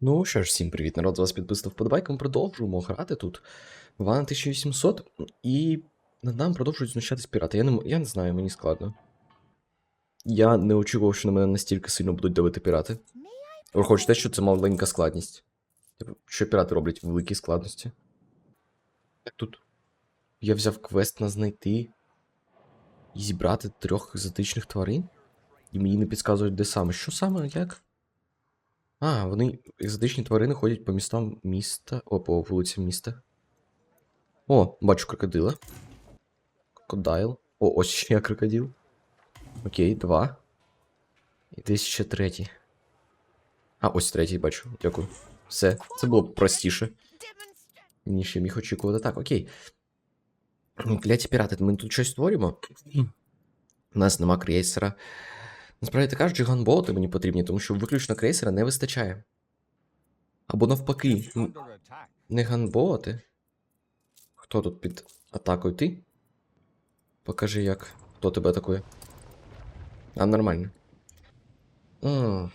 Ну що ж, всім привіт, народ, з вас підписав вподобайка. Ми продовжуємо грати тут. Вана 1800, і над нами продовжують знущатись пірати. Я не, я не знаю, мені складно. Я не очікував, що на мене настільки сильно будуть давити пірати. Враховуючи те, що це маленька складність. Типу, що пірати роблять в великій складності. Як тут? Я взяв квест на знайти і зібрати трьох екзотичних тварин, і мені не підказують, де саме. Що саме, як? А, вони екзотичні тварини ходять по містам міста. О, по вулицям міста. О, бачу крокодила. Крокодайл. О, ось ще є крокодил. Окей, два. І десь ще третій. А, ось третій бачу. Дякую. Все, це було простіше. Ніж я міг очікувати. Так, окей. Кляті пірати, ми тут щось створюємо. У нас нема крейсера. Насправді так кажучи, ганботи мені потрібні, тому що виключно крейсера не вистачає. Або навпаки, не ганботи. Хто тут під атакою? Ти? Покажи, як. Хто тебе атакує? А, нормально. М.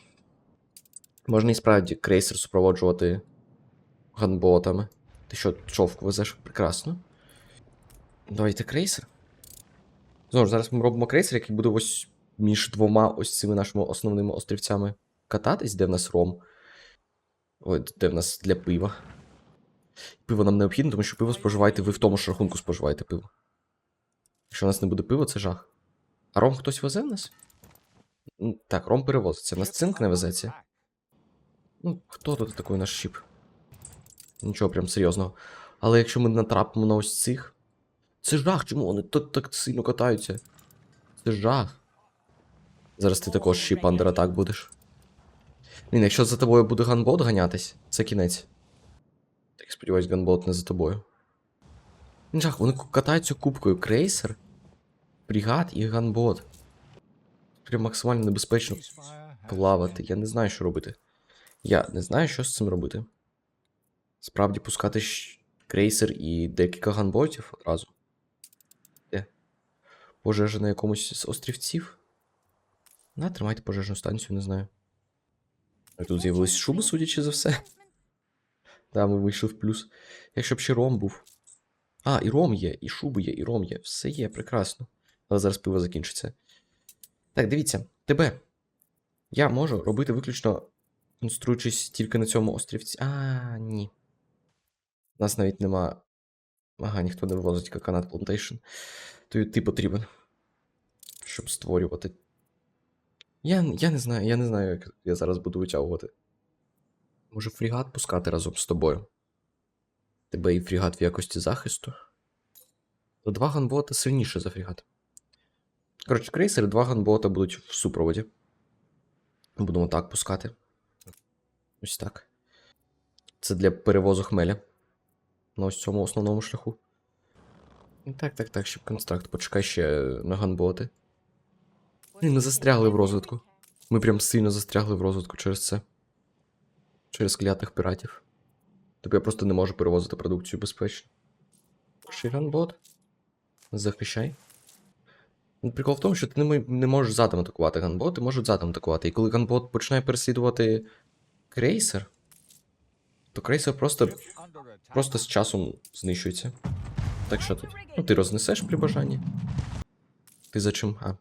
Можна і справді крейсер супроводжувати ганботами. Ти що, човк везеш? Прекрасно. Давайте крейсер. Знову ж, зараз ми робимо крейсер, який буде ось між двома ось цими нашими основними острівцями кататись, де в нас ром. Ой, де в нас для пива. Пиво нам необхідно, тому що пиво споживаєте, ви в тому ж рахунку споживаєте пиво. Якщо у нас не буде пива, це жах. А ром хтось везе в нас? Так, ром перевозиться. В нас цинк не везеться. Ну, хто тут такий наш щіп? Нічого прям серйозного. Але якщо ми натрапимо на ось цих. Це жах, чому вони так, так сильно катаються? Це жах. Зараз ти також щіп андератак будеш. Блін, якщо за тобою буде ганбот ганятись, це кінець. Так сподіваюсь, ганбот не за тобою. Жах, вони катаються кубкою крейсер, бригад і ганбот. Прям максимально небезпечно плавати. Я не знаю, що робити. Я не знаю, що з цим робити. Справді пускати крейсер і декілька ганботів одразу. Де? Пожежа на якомусь з острівців? На, тримайте пожежну станцію, не знаю. А Тут з'явились шуби, судячи за все. Да, ми вийшли в плюс. Якщо б ще ром був. А, і ром є, і шуби є, і ром є. Все є, прекрасно. Але зараз пиво закінчиться. Так, дивіться, тебе. Я можу робити виключно конструючись тільки на цьому острівці. А, ні. У нас навіть нема. Ага, ніхто не вивозить Coconut Plantation. То ти потрібен. Щоб створювати. Я, я не знаю, я не знаю, як я зараз буду витягувати. Може, фрігат пускати разом з тобою? Тебе і фрігат в якості захисту. То два ганбота сильніше за фрігат. Коротше, крейсери, два ганбота будуть в супроводі. Будемо так пускати. Ось так. Це для перевозу хмеля. На ось цьому основному шляху. Так, так, так, щоб констракт. Почекай ще на ганботи. Ми застрягли в розвитку. Ми прям сильно застрягли в розвитку через це. Через клятих піратів. Тобто я просто не можу перевозити продукцію безпечно. Шиганбот. Захищай. Ну, Прикол в тому, що ти не, не можеш задом атакувати ганбот, ти можеш задом атакувати. І коли ганбот починає переслідувати крейсер, то крейсер просто, просто з часом знищується. Так що тут? Ну, ти рознесеш при бажанні. Ти за чим? А,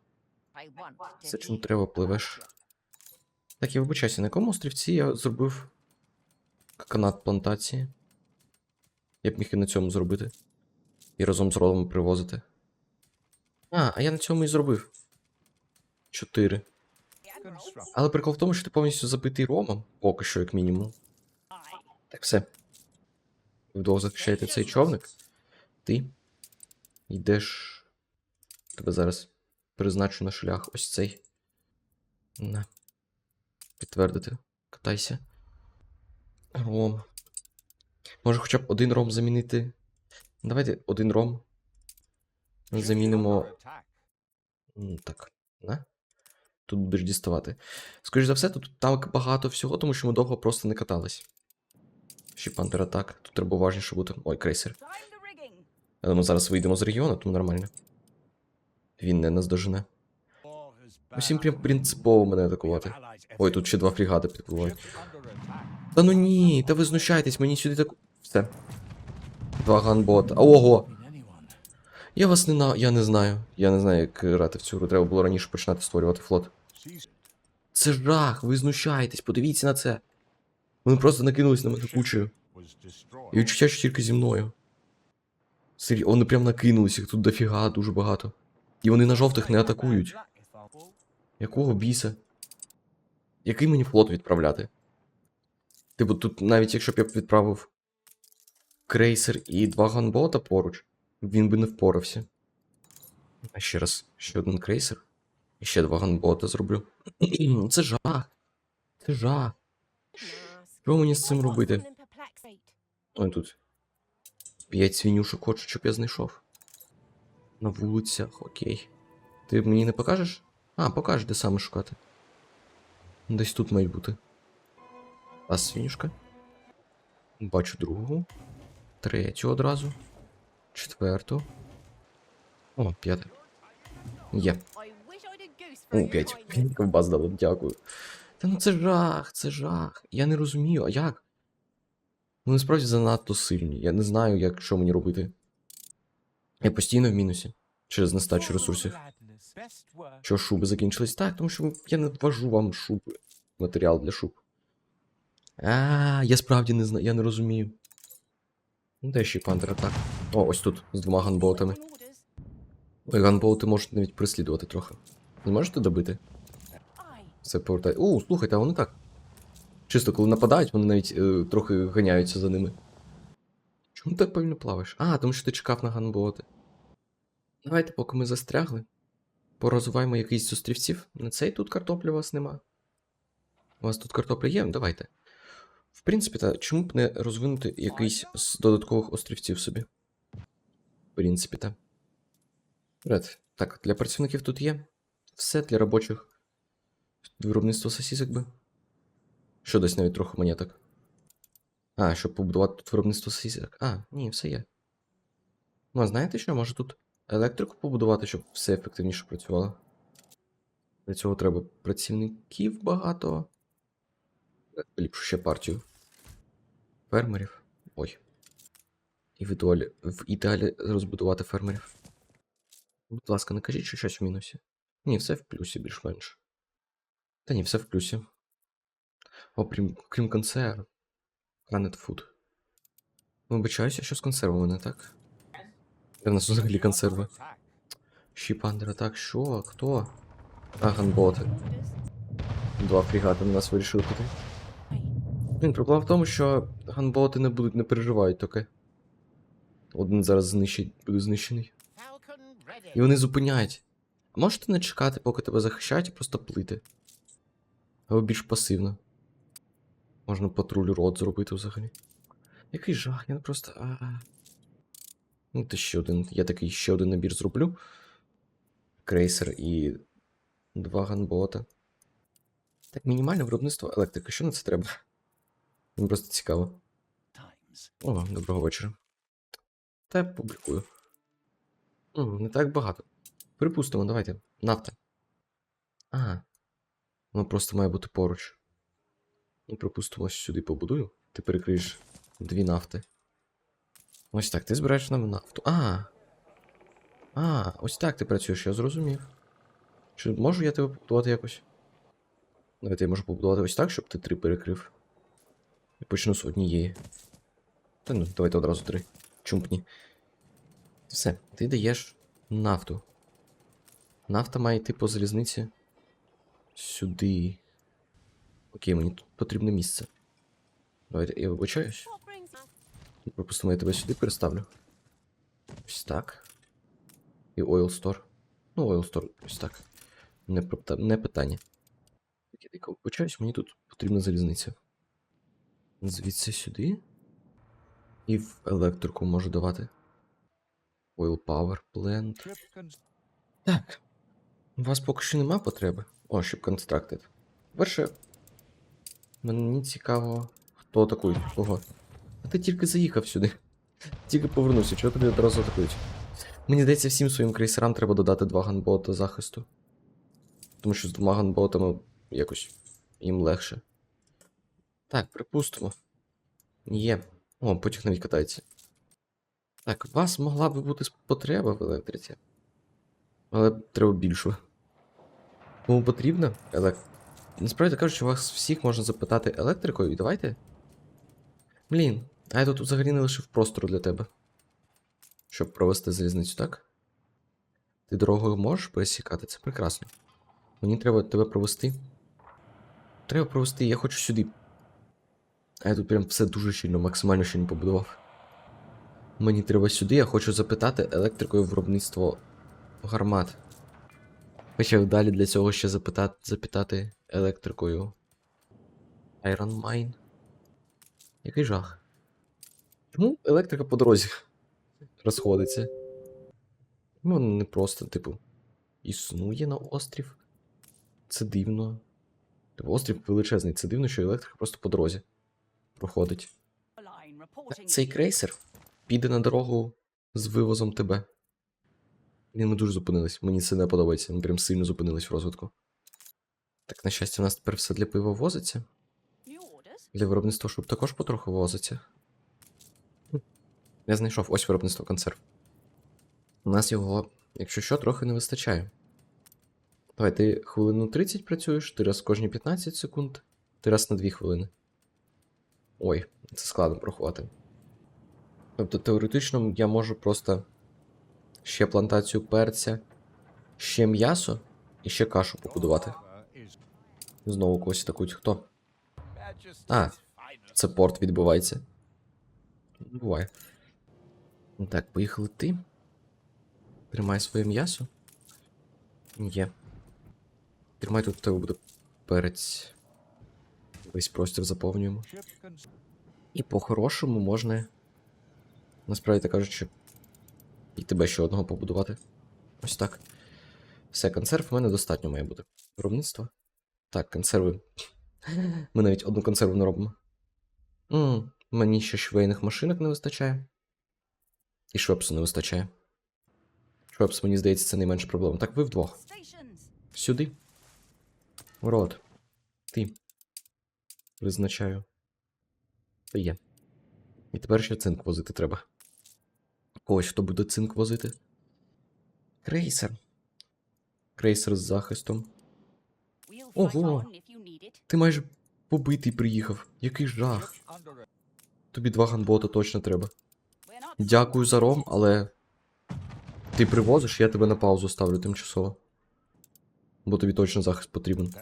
за чим треба пливеш? Так, я вибачаюся, на якому острівці я зробив канат плантації? Я б міг і на цьому зробити. І разом з ролом привозити. А, а я на цьому і зробив. Чотири. Але прикол в тому, що ти повністю забитий ромом, поки що, як мінімум. Так, все. Вдвох захищаєте цей човник. Ти йдеш. Тебе зараз призначу на шлях ось цей. На. Підтвердити. Катайся. Ром. Може хоча б один ром замінити. Давайте один ром. Замінимо. Так, на. Тут будеш діставати. Скоріше за все, тут так багато всього, тому що ми довго просто не катались. Ще пантер атак. Тут треба уважніше бути. Ой, крейсер. Але ми зараз вийдемо з регіону, тому нормально. Він не наздожене. Усім прям принципово мене атакувати. Ой, тут ще два фрігати підпливають. Та ну ні, та ви знущаєтесь, мені сюди так. Все. Два ганбота. Ого! Я вас не на. Я не знаю. Я не знаю, як грати в цю гру. Треба було раніше починати створювати флот. Це жах, ви знущаєтесь, подивіться на це. Вони просто накинулись на мене кучею. І відчуття, що тільки зі мною. Серйозно, вони прям накинулись, їх тут дофіга, дуже багато. І вони на жовтих не атакують. Якого біса? Який мені флот відправляти? Типу, тут навіть якщо б я відправив крейсер і два ганбота поруч, він би не впорався. А ще раз, ще один крейсер. І ще два ганбота зроблю. Це жах. Це жах. Що мені з цим робити? Ой, тут. П'ять свинюшок хочуть, щоб я знайшов. На вулицях, окей. Ти мені не покажеш? А, покажеш, де саме шукати. Десь тут мають бути. А свинюшка. Бачу другу. Третю одразу. Четверту. О, п'яте. Є. О, п'ять. Ковбас дало, дякую. Та ну це жах, це жах. Я не розумію, а як? Вони справді занадто сильні. Я не знаю, як що мені робити. Я постійно в мінусі. Через нестачу ресурсів. Що шуби закінчились? Так, тому що я не ввожу вам шуби. Матеріал для шуб. А, я справді не знаю, я не розумію. Ну, де ще пантера, так. О, ось тут, з двома ганботами. Ой, ганбоути можуть навіть прислідувати трохи. Не можете добити? Все повертає. О, слухайте, а вони так. Чисто, коли нападають, вони навіть е, трохи ганяються за ними. Чому ти повільно плаваєш? А, тому що ти чекав на ганботи. Давайте, поки ми застрягли. Порозвиваємо якийсь з острівців. На цей тут картоплі у вас нема. У вас тут картопля є? Давайте. В принципі, та чому б не розвинути якийсь з додаткових острівців собі? В принципі, та. Ред. Так, для працівників тут є. Все для робочих. Виробництво сосісок би. Що десь навіть трохи монеток. А, щоб побудувати тут виробництво сосісок. А, ні, все є. Ну, а знаєте що? Може тут електрику побудувати, щоб все ефективніше працювало. Для цього треба працівників багато. Ліпше ще партію. Фермерів. Ой. І в ідеалі, в ідеалі розбудувати фермерів. Будь ласка, не кажіть, що щось в мінусі. Ні, все в плюсі більш-менш. Та ні, все в плюсі. Окрім, крім консерв. Planet Food. Вибачаюся, що з консервами не так. Де в нас взагалі консерви? Щіпандера, так, що? Хто? А, ганботи. Два фрігати на нас вирішили піти. Блін, проблема в тому, що ганботи не будуть, не переживають таке. Один зараз знищить, буде знищений. І вони зупиняють. А можете не чекати, поки тебе захищають, і просто плити. Або більш пасивно. Можна патруль рот зробити взагалі. Який жах, я просто. А... Ну, то ще один. Я такий ще один набір зроблю. Крейсер і два ганбота. Так, мінімальне виробництво електрики. Що на це треба? Мені просто цікаво. О, доброго вечора. Та публікую. Ну, не так багато. Припустимо, давайте. Нафта. Ага. Воно просто має бути поруч. Ну, припустимо, ось сюди побудую. Ти перекриєш дві нафти. Ось так, ти збираєш нам нафту. А. А, ось так ти працюєш, я зрозумів. Чи можу я тебе побудувати якось? Давайте я можу побудувати ось так, щоб ти три перекрив. І почну з однієї. Та ну, давайте одразу три. Чумпні. Все, ти даєш нафту. Нафта має йти по залізниці. Сюди. Окей, мені тут потрібне місце. Давайте, я вибачаюсь. Пропустимо, я тебе сюди переставлю. Ось так. І Oil Store. Ну, Oil Store, ось так. Не, не питання. Так, я дико вибачаюсь, мені тут потрібна залізниця. Звідси сюди. І в електрику можу давати. Oil Power Plant. Так. У вас поки що нема потреби. О, щоб Constructed. Перше. Мені цікаво, хто атакує. Ого. А ти тільки заїхав сюди. Тільки повернувся, чого тобі одразу атакують? Мені здається, всім своїм крейсерам треба додати два ганбота захисту. Тому що з двома ганботами якось їм легше. Так, припустимо. Є. О, потяг навіть катається. Так, у вас могла би бути потреба в електриці. Але треба більшу. Кому потрібно? Елек... Насправді кажучи, вас всіх можна запитати електрикою, і давайте. Блін, а я тут взагалі не лишив простору для тебе. Щоб провести залізницю, так? Ти дорогою можеш пересікати? Це прекрасно. Мені треба тебе провести. Треба провести, я хочу сюди. А я тут прям все дуже щільно, максимально щільно побудував. Мені треба сюди, я хочу запитати електрикою виробництво гармат. Хоча далі для цього ще запитати, запитати електрикою. Iron Mine. Який жах. Чому електрика по дорозі розходиться? Ну, не просто, типу, існує на острів. Це дивно. Типу, острів величезний, це дивно, що електрика просто по дорозі проходить. Цей крейсер піде на дорогу з вивозом тебе. Блін, ми дуже зупинились. Мені це не подобається. Ми прям сильно зупинились в розвитку. Так, на щастя, у нас тепер все для пива возиться. Для виробництва шуб також потроху возиться. Хм. Я знайшов ось виробництво консерв. У нас його, якщо що, трохи не вистачає. Давай, ти хвилину 30 працюєш, ти раз кожні 15 секунд, ти раз на 2 хвилини. Ой, це складно порахувати. Тобто, теоретично я можу просто ще плантацію перця, ще м'ясо і ще кашу побудувати. Знову когось атакують. Хто? А, це порт відбувається. Буває. Так, поїхали ти. Тримай своє м'ясо. Є. Тримай тут у тебе буде перець. Весь простір заповнюємо. І по-хорошому можна. Насправді так кажучи. І тебе ще одного побудувати. Ось так. Все, консерв в мене достатньо має бути. Виробництво. Так, консерви. Ми навіть одну консерву не робимо. м мені ще швейних машинок не вистачає. І швепсу не вистачає. Швепс, мені здається, це найменша проблема. Так, ви вдвох. Сюди. Рот. Ти. Визначаю. То є. І тепер ще цинк возити треба. Когось, хто буде цинк возити. Крейсер. Крейсер з захистом. Ого! Ти майже побитий приїхав. Який жах. Тобі два ганбота точно треба. Дякую за ром, але. Ти привозиш, я тебе на паузу ставлю тимчасово. Бо тобі точно захист потрібен.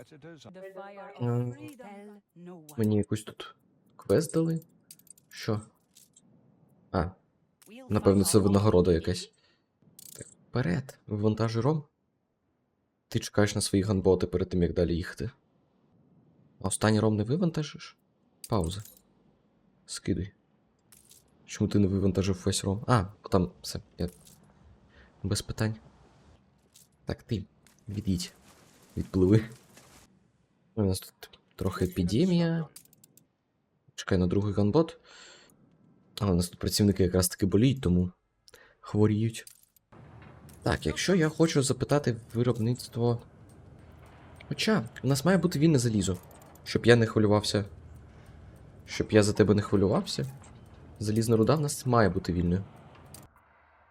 Мені якусь тут квест дали? Що? А, напевно, це винагорода якась. Так, вперед, вивантажуй ром. Ти чекаєш на свої ганботи перед тим, як далі їхати. А останній ром не вивантажиш? Пауза. Скидуй. Чому ти не вивантажив весь ром? А, там все. Я... Без питань. Так, ти. Від'їдь. Відпливи. У нас тут трохи епідемія. Чекай на другий ганбот. А у нас тут працівники якраз таки боліють, тому хворіють. Так, якщо я хочу запитати виробництво. Хоча, у нас має бути вільне залізо. Щоб я не хвилювався. Щоб я за тебе не хвилювався. Залізна руда в нас має бути вільною.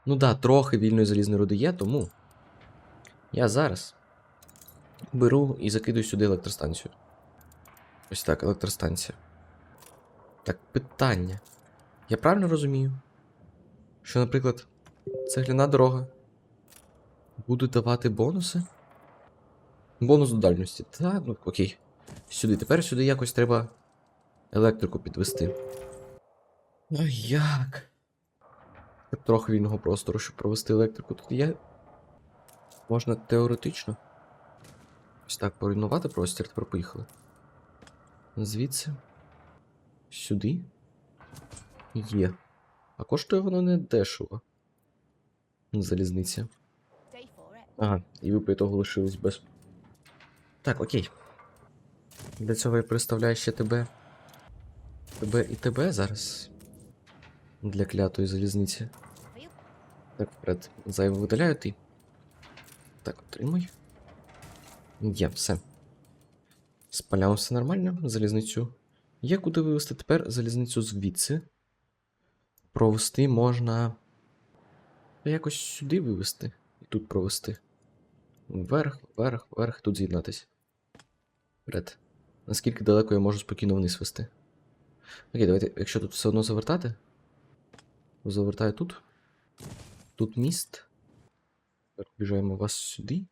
Ну да, трохи вільної залізної руди є, тому. Я зараз беру і закидую сюди електростанцію. Ось так, електростанція. Так, питання. Я правильно розумію? Що, наприклад, цегляна дорога буде давати бонуси? Бонус до дальності. Так, ну окей. Сюди. Тепер сюди якось треба електрику підвести. Ну як? Трохи вільного простору, щоб провести електрику. Тут є. Можна теоретично. Ось так поруйнувати простір, тепер поїхали. Звідси. Сюди. Є. А коштує воно не дешево. Залізниця. Ага, і ви по того лишились без. Так, окей. Для цього я представляю ще тебе. Тебе і тебе зараз. Для клятої залізниці. Так, вперед. Зайво видаляю ти. Так, отримуй. Є, все. Спаляємо все нормально, залізницю. Є куди вивезти тепер залізницю звідси. Провести можна. Якось сюди вивезти. І тут провести. Вверх, вверх, вверх, тут з'єднатися. Вперед. Наскільки далеко я можу спокійно вниз вести. Окей, давайте, якщо тут все одно завертати. Завертаю тут. Тут міст. Біжаємо вас сюди.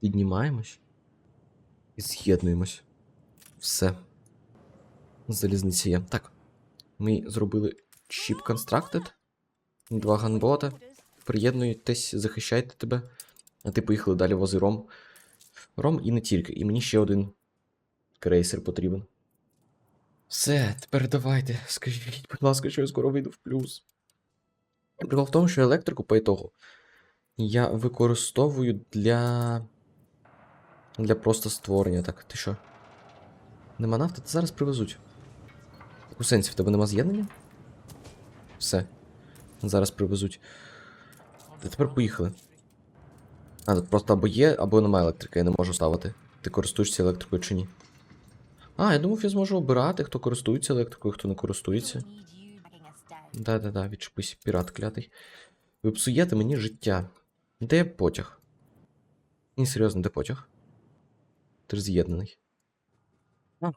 Піднімаємось. І з'єднуємось. Все. Залізниця є. Так. Ми зробили Chip Constructed. Два ганбота. Приєднуйтесь, захищайте тебе. А ти поїхали далі вози Ром. Ром і не тільки. І мені ще один крейсер потрібен. Все, тепер давайте. Скажіть, будь ласка, що я скоро вийду в плюс. Прикол в тому, що електрику по ітогу я використовую для. Для просто створення. Так, ти що? Нема нафти? Та зараз привезуть. У сенсі, в тебе нема з'єднання? Все. Зараз привезуть. Та тепер поїхали. А, тут просто або є, або немає електрики, я не можу ставити. Ти користуєшся електрикою чи ні? А, я думав, я зможу обирати, хто користується електрикою, хто не користується. Да-да-да, відчепись, пірат клятий. Ви псуєте мені життя. Де потяг? Ні, серйозно, де потяг? Ти ж з'єднаний.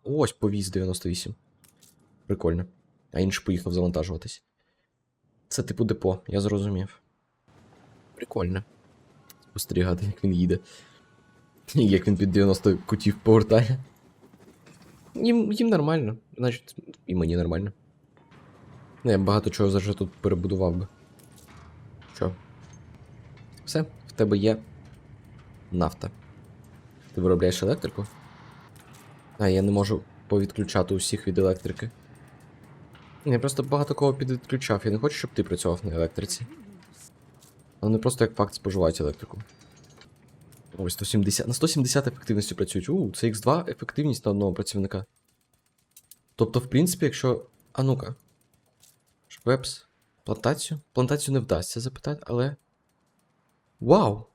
Ось повіз 98. Прикольно. А інший поїхав завантажуватись. Це типу депо, я зрозумів. Прикольно. Спостерігати, як він їде. Як він під 90 кутів повертає. Їм, їм нормально, значить, і мені нормально. Ну, я багато чого вже тут перебудував би. Що? Все, в тебе є нафта. Ти виробляєш електрику? А, я не можу повідключати усіх від електрики. Я просто багато кого підвідключав. Я не хочу, щоб ти працював на електриці. Вони просто як факт споживають електрику. Ой, 170. На 170 ефективності працюють. У, це X2 ефективність на одного працівника. Тобто, в принципі, якщо. А ну-ка. Швепс. Плантацію? Плантацію не вдасться запитати, але. Вау!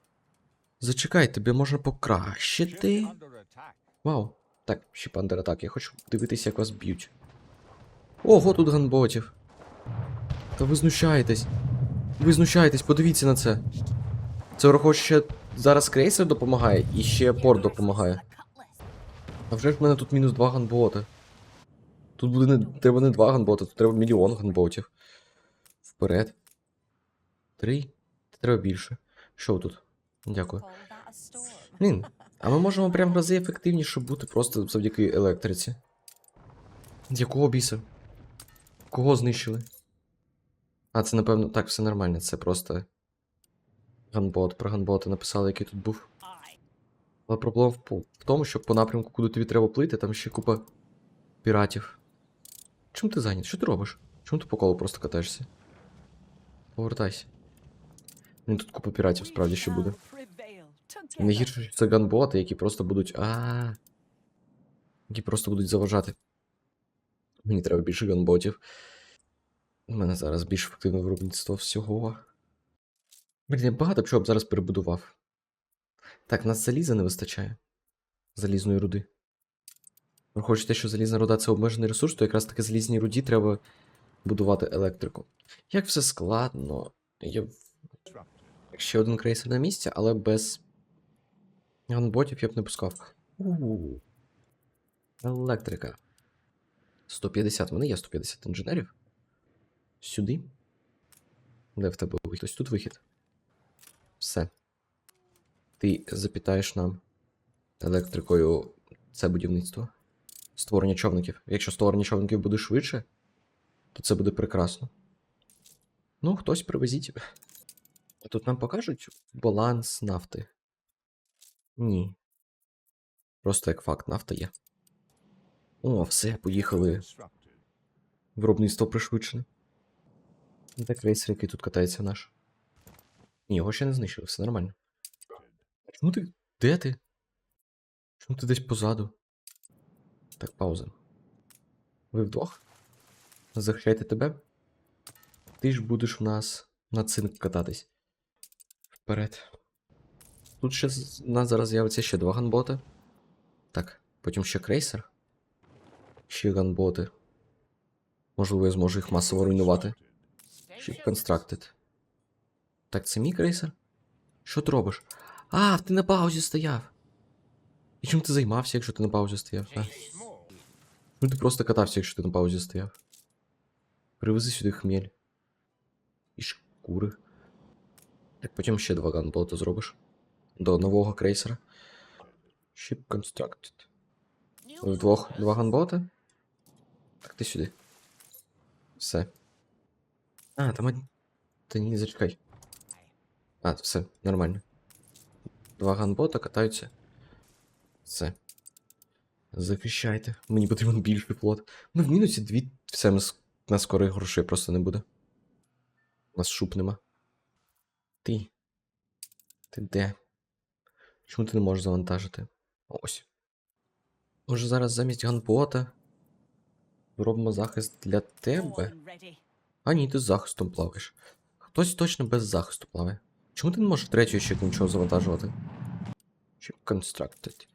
Зачекай, тебе можна покращити. Вау. Так, ще пандер атак. Я хочу дивитися, як вас б'ють. Ого, тут ганботів. Та ви знущаєтесь. Ви знущаєтесь, подивіться на це. Це враховуючи, що зараз крейсер допомагає і ще порт допомагає. А вже ж в мене тут мінус два ганбота. Тут буде не треба не два ганбота, тут треба мільйон ганботів. Вперед. Три. Треба більше. Що тут? Дякую. Блін, а ми можемо прям рази ефективніше бути просто завдяки електриці. Якого біса? Кого знищили? А, це напевно. Так, все нормально, це просто. Ганбот. Про ганбота написали, який тут був. Але проблема в, тому, що по напрямку, куди тобі треба плити, там ще купа піратів. Чим ти зайнят? Що ти робиш? Чому ти по колу просто катаєшся? Повертайся. Ну тут купа піратів справді ще буде. Найгірше, що це ганботи, які просто будуть. а Які просто будуть заважати. Мені треба більше ганботів. У мене зараз більш ефективне виробництво всього. Блін, я багато чого б зараз перебудував. Так, нас заліза не вистачає. Залізної руди. Враховуючи те, що залізна руда це обмежений ресурс, то якраз таки залізній руді треба будувати електрику. Як все складно. Є ще один крейсер на місці, але без ганботів я б не пускав. Електрика. 150. В мене є 150 інженерів. Сюди. Де в тебе вихід? Ось тут вихід. Все. Ти запітаєш нам електрикою це будівництво. Створення човників. Якщо створення човників буде швидше, то це буде прекрасно. Ну, хтось привезіть. Тут нам покажуть баланс нафти. Ні. Просто як факт, нафта є. О, все, поїхали. Виробництво пришвидшене. Де крейсер, який тут катається наш? Ні, його ще не знищили, все нормально. Чому ти. Де ти? Чому ти десь позаду? Так, пауза. Ви вдвох? Захищайте тебе. Ти ж будеш у нас на цинк кататись. Вперед. Тут ще у нас зараз з'явиться ще два ганботи. Так, потім ще крейсер. Ще ганботи. Можливо, я зможу їх масово руйнувати. Ship constructed. Так, це мій крейсер? Що ти робиш? А, ти на паузі стояв. І чим ти займався, якщо ти на паузі стояв? А? Ну ти просто катався, якщо ти на паузі стояв. Привези сюди хмель. І шкури. Так, потім ще два ганбота зробиш. До нового крейсера. Ship constructed. Вдвох два ганботи. Так, ти сюди. Все. А, там один. Та ні, зачекай. А, все, нормально. Два ганбота катаються. Все. Захищайте. Мені потрібен більший флот. Ми в мінусі дві. Все, ми нас скоро грошей просто не буде. У нас шуб нема. Ти. Ти де? Чому ти не можеш завантажити? Ось. Може зараз замість ганбота зробимо захист для тебе? А ні, ти з захистом плаваєш. Хтось точно без захисту плаває. Чому ти не можеш третю ще нічого завантажувати? Chip constructed.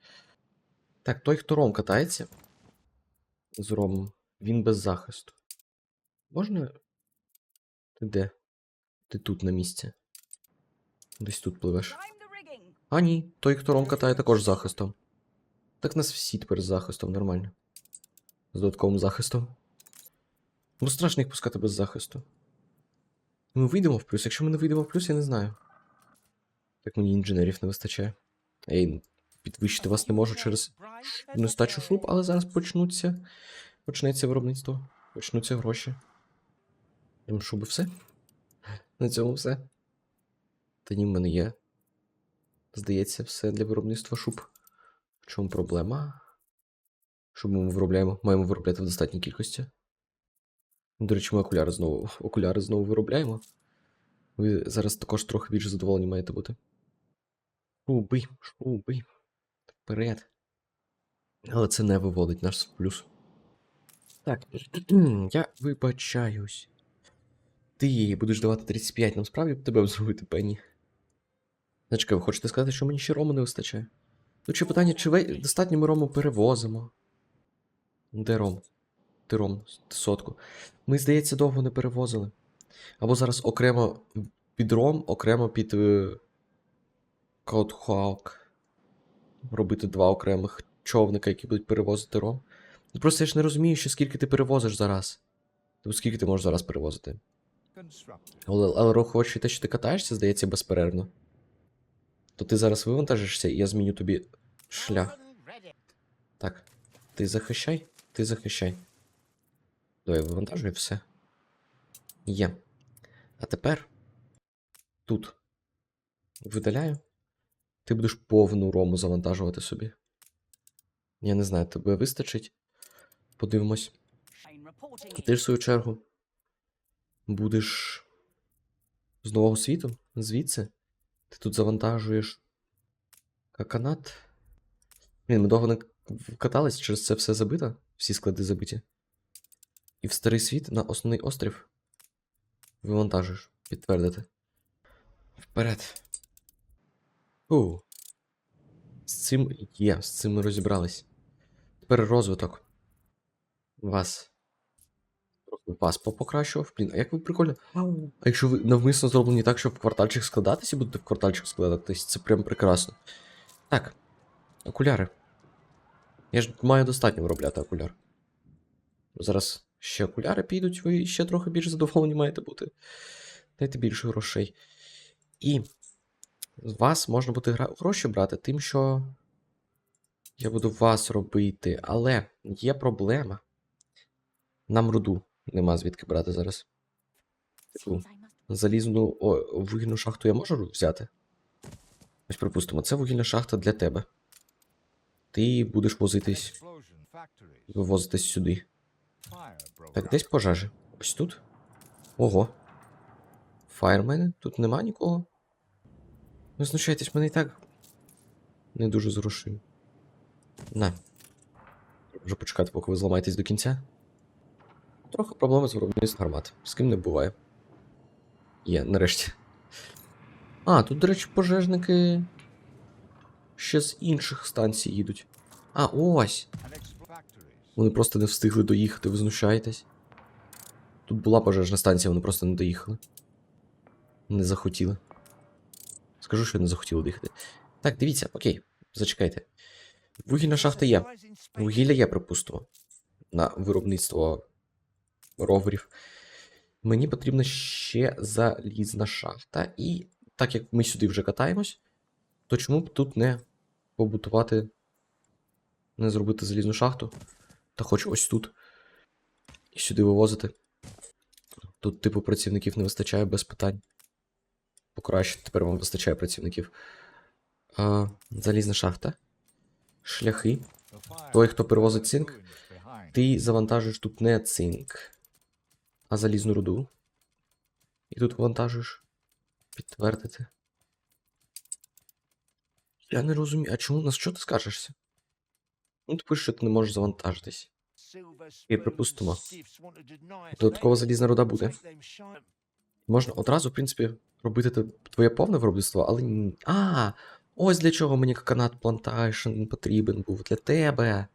Так, той, хто ром катається з ромом, він без захисту. Можна. Ти де? Ти тут на місці. Десь тут пливеш. А ні, той, хто ром катає, також з захистом. Так нас всі тепер з захистом, нормально. З додатковим захистом. Ну страшно їх пускати без захисту. Ми вийдемо в плюс. Якщо ми не вийдемо в плюс, я не знаю. Так мені інженерів не вистачає. Ей, підвищити вас не можу через нестачу шуб, але зараз почнуться. Почнеться виробництво. Почнуться гроші. Їм шуби все? На цьому все. Та ні, в мене є. Здається, все для виробництва шуб. В чому проблема? Що ми виробляємо? Маємо виробляти в достатній кількості. До речі, ми окуляри знову. Окуляри знову виробляємо. Ви зараз також трохи більш задоволені маєте бути. Шуби, шуби. Вперед. Але це не виводить нас в плюс. Так, я вибачаюсь. Ти будеш давати 35, нам справді тебе б зробити пені. Значка, ви хочете сказати, що мені ще рому не вистачає? Тут ще питання, чи ви достатньо ми рому перевозимо? Де ром? Сотку. Ми, здається, довго не перевозили. Або зараз окремо під ром, окремо під е, Коутхаук. Робити два окремих човника, які будуть перевозити ром. Ну просто я ж не розумію, що скільки ти перевозиш зараз. Тобто скільки ти можеш зараз перевозити. Але, але рахуючи те, що ти катаєшся, здається, безперервно. То ти зараз вивантажишся, і я зміню тобі шлях. Так. Ти захищай, ти захищай. Давай вивантажуй все. Є. А тепер тут видаляю. Ти будеш повну рому завантажувати собі. Я не знаю, тебе вистачить. Подивимось. А ти ж в свою чергу будеш з нового світу? Звідси? Ти тут завантажуєш каканат. Блін, ми довго не катались, через це все забито, всі склади забиті. І в старий світ на основний острів вивантажуєш. Підтвердити. Вперед. У. З цим є, з цим ми розібрались. Тепер розвиток. Вас. Трохи вас покращував. Блін, а як ви прикольно. А якщо ви навмисно зроблені так, щоб в квартальчик складатися, і будете в квартальчик складатись, це прям прекрасно. Так. Окуляри. Я ж маю достатньо виробляти окуляр. Зараз ще окуляри підуть, ви ще трохи більш задоволені маєте бути. Дайте більше грошей. І з вас можна буде гроші брати тим, що я буду вас робити. Але є проблема. Нам руду нема звідки брати зараз. Типу, залізну о, вугільну шахту я можу взяти? Ось припустимо, це вугільна шахта для тебе. Ти будеш возитись, вивозитись сюди. Так, десь пожежі. Ось тут. Ого. Фаєрмени? Тут нема нікого. Ну, знущайтесь, мене і так. Не дуже з грошима. На. Можу почекати, поки ви зламаєтесь до кінця. Трохи проблеми з виробництвом гармат. З ким не буває. Є, нарешті. А, тут, до речі, пожежники. Ще з інших станцій їдуть. А, ось! Вони просто не встигли доїхати, ви знущаєтесь. Тут була пожежна станція, вони просто не доїхали. Не захотіли. Скажу, що не захотіли доїхати. Так, дивіться, окей, зачекайте. Вугільна шахта є. Вугілля є, припустимо. На виробництво роверів. Мені потрібна ще залізна шахта. І так як ми сюди вже катаємось, то чому б тут не побутувати, не зробити залізну шахту? Та хоч ось тут. І сюди вивозити. Тут, типу, працівників не вистачає без питань. Покраще, тепер вам вистачає працівників. А, залізна шахта. Шляхи. Той, хто перевозить цинк, Ти завантажуєш тут не цинк, а залізну руду. І тут вантажуєш. Підтвердити. Я не розумію, а чому на що ти скажешся? Ну, ти пишеш, що ти не можеш завантажитись. і припустимо. Додаткова залізна руда буде. Можна одразу, в принципі, робити твоє повне виробництво, але. ні. А! Ось для чого мені канат Plantation потрібен був для тебе.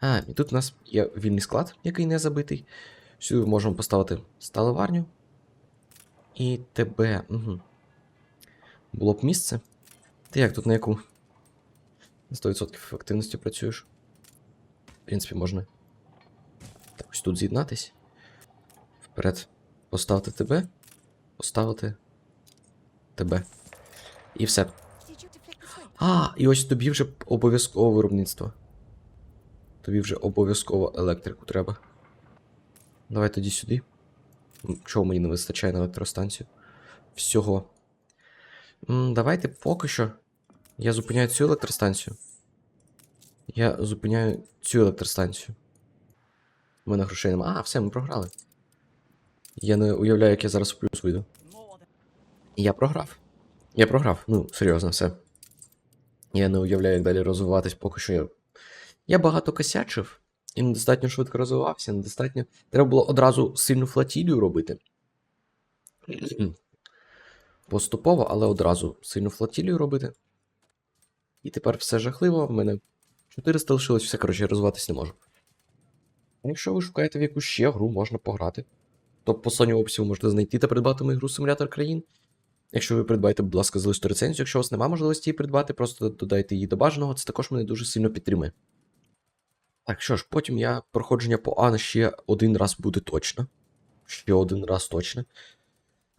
А, і тут у нас є вільний склад, який не забитий. Сюди можемо поставити сталеварню. І тебе. Угу. Було б місце. Ти як тут на яку? На 100% ефективності працюєш. В принципі, можна. Так, ось тут з'єднатись. Вперед. Поставити тебе. Поставити тебе. І все. А, і ось тобі вже обов'язково виробництво. Тобі вже обов'язково електрику треба. Давай тоді сюди. Чого мені не вистачає на електростанцію? Всього. М, Давайте поки що. Я зупиняю цю електростанцію. Я зупиняю цю електростанцію. У мене грошей немає. А, все, ми програли. Я не уявляю, як я зараз в плюс вийду. Я програв. Я програв. Ну, серйозно, все. Я не уявляю, як далі розвиватись, поки що я. Я багато косячив і недостатньо швидко розвивався, недостатньо. Треба було одразу сильну флотілію робити. Поступово, але одразу сильну флотілію робити. І тепер все жахливо, в мене 400 лишилось, все, коротше, я розвиватись не можу. А Якщо ви шукаєте в яку ще гру, можна пограти. То по Sony описі ви можете знайти та придбати мою гру Симулятор країн. Якщо ви придбаєте, будь ласка, залиште рецензію. Якщо у вас немає можливості її придбати, просто додайте її до бажаного, це також мене дуже сильно підтримує. Так, що ж, потім я проходження по Ан ще один раз буде точно. Ще один раз точно.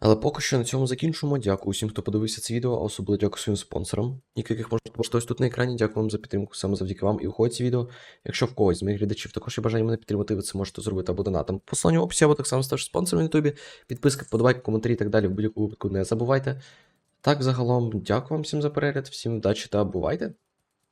Але поки що на цьому закінчимо. Дякую усім, хто подивився це відео, а особливо дякую своїм спонсорам, яких можете побачити тут на екрані. Дякую вам за підтримку саме завдяки вам і уходить це відео. Якщо в когось з моїх глядачів також є бажання мене підтримати, ви це можете зробити або донатом. Послання в описі, або так само ставши спонсором на ютубі. Підписка, подобайка, коментарі і так далі. В будь-якому випадку не забувайте. Так, загалом, дякую вам всім за перегляд, всім удачі та бувайте!